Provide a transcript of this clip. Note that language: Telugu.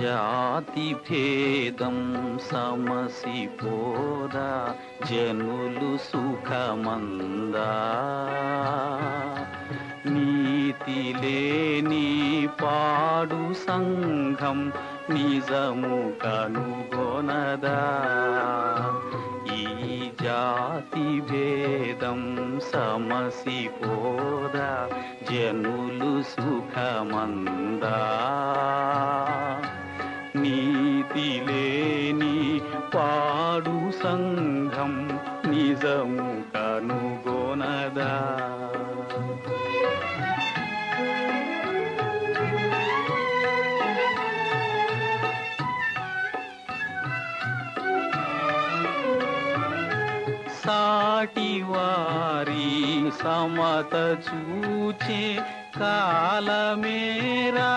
జాతి భేదం సమసిపోదా జనులు సుఖమందా. నీతి లేని పాడు సంఘం నిజము కనుగొనదా. ఈ జాతి భేదం సమసిపోదా జనులు సుఖమందా. పాడు సంఘం నిజము కనుగొనదా. సాటి వారి సమత చూచే కాలమేరా.